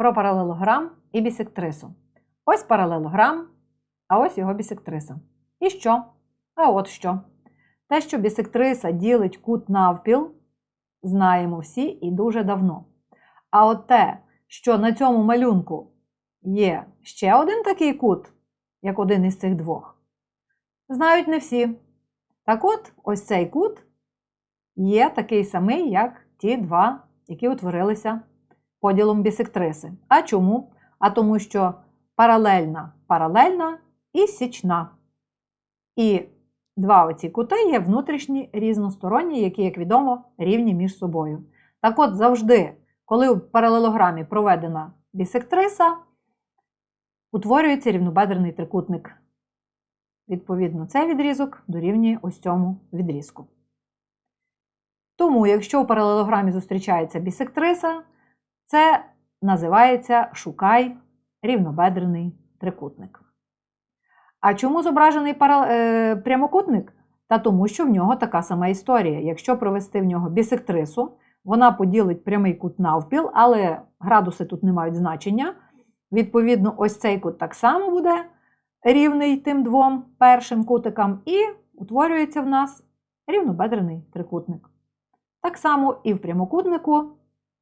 про паралелограм і бісектрису. Ось паралелограм, а ось його бісектриса. І що? А от що. Те, що бісектриса ділить кут навпіл, знаємо всі і дуже давно. А от те, що на цьому малюнку є ще один такий кут, як один із цих двох, знають не всі. Так от, ось цей кут є такий самий, як ті два, які утворилися поділом бісектриси. А чому? А тому, що паралельна паралельна і січна. І два оці кути є внутрішні різносторонні, які, як відомо, рівні між собою. Так от завжди, коли в паралелограмі проведена бісектриса, утворюється рівнобедрений трикутник. Відповідно, цей відрізок дорівнює ось цьому відрізку. Тому, якщо у паралелограмі зустрічається бісектриса, це називається шукай рівнобедрений трикутник. А чому зображений е, прямокутник? Та тому, що в нього така сама історія. Якщо провести в нього бісектрису, вона поділить прямий кут навпіл, але градуси тут не мають значення. Відповідно, ось цей кут так само буде рівний тим двом першим кутикам, і утворюється в нас рівнобедрений трикутник. Так само і в прямокутнику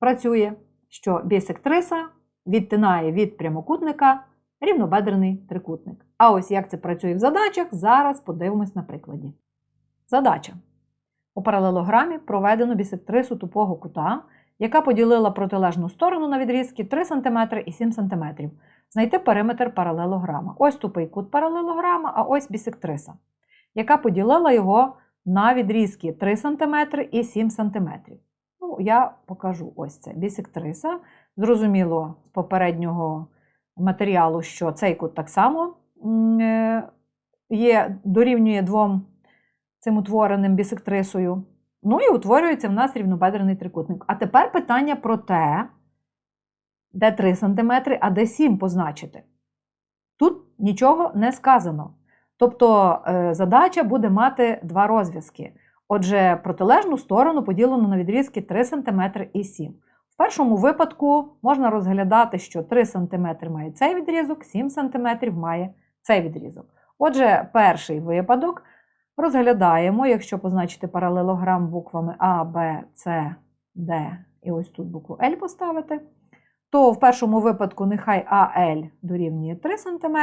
працює, що бісектриса відтинає від прямокутника рівнобедрений трикутник. А ось як це працює в задачах, зараз подивимось на прикладі. Задача. У паралелограмі проведено бісектрису тупого кута, яка поділила протилежну сторону на відрізки 3 см і 7 см. Знайти периметр паралелограма. Ось тупий кут паралелограма, а ось бісектриса, яка поділила його на відрізки 3 см і 7 см. Я покажу ось це. Бісектриса. Зрозуміло, з попереднього матеріалу, що цей кут так само е, є, дорівнює двом цим утвореним бісектрисою. Ну і утворюється в нас рівнобедрений трикутник. А тепер питання про те, де 3 см, а де 7 позначити. Тут нічого не сказано. Тобто е, задача буде мати два розв'язки. Отже, протилежну сторону поділено на відрізки 3 см і 7 В першому випадку можна розглядати, що 3 см має цей відрізок, 7 см має цей відрізок. Отже, перший випадок розглядаємо, якщо позначити паралелограм буквами А, Б, С, Д, і ось тут букву L поставити, то в першому випадку нехай АЛ дорівнює 3 см,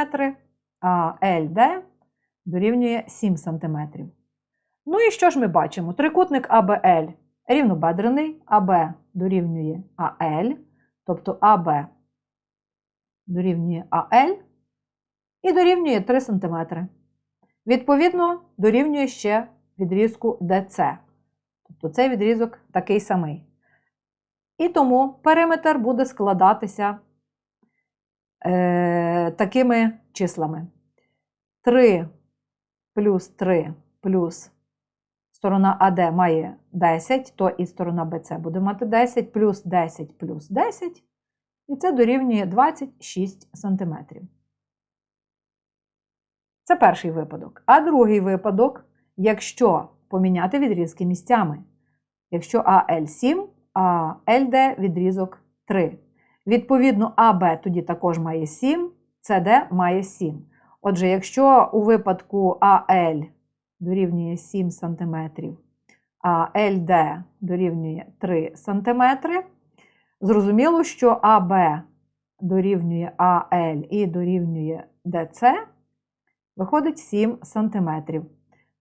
а ЛД дорівнює 7 см. Ну і що ж ми бачимо? Трикутник АБЛ рівнобедрений, АБ дорівнює АЛ, тобто АБ дорівнює АЛ і дорівнює 3 см. Відповідно, дорівнює ще відрізку ДЦ. Тобто цей відрізок такий самий. І тому периметр буде складатися е, такими числами. 3 плюс 3 плюс сторона АД має 10, то і сторона БЦ буде мати 10, плюс 10 плюс 10, і це дорівнює 26 см. Це перший випадок. А другий випадок, якщо поміняти відрізки місцями. Якщо АЛ7, а ЛД відрізок 3. Відповідно, АБ тоді також має 7, СД має 7. Отже, якщо у випадку АЛ дорівнює 7 см, а ЛД дорівнює 3 см, зрозуміло, що АБ дорівнює АЛ і дорівнює ДЦ, виходить 7 см.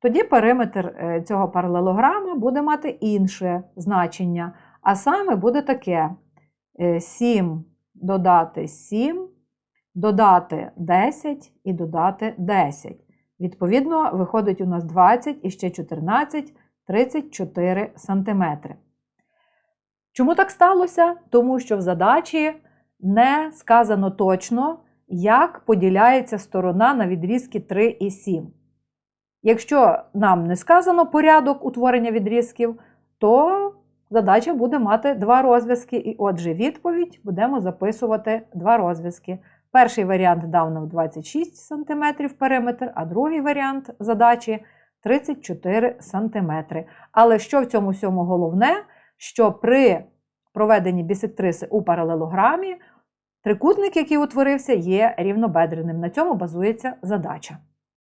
Тоді периметр цього паралелограма буде мати інше значення, а саме буде таке: 7 додати 7, додати 10 і додати 10. Відповідно, виходить у нас 20 і ще 14, 34 см. Чому так сталося? Тому що в задачі не сказано точно, як поділяється сторона на відрізки 3 і 7. Якщо нам не сказано порядок утворення відрізків, то задача буде мати два розв'язки, і отже, відповідь будемо записувати два розв'язки. Перший варіант дав нам 26 см периметр, а другий варіант задачі 34 см. Але що в цьому всьому головне, що при проведенні бісектриси у паралелограмі Трикутник, який утворився, є рівнобедреним. На цьому базується задача.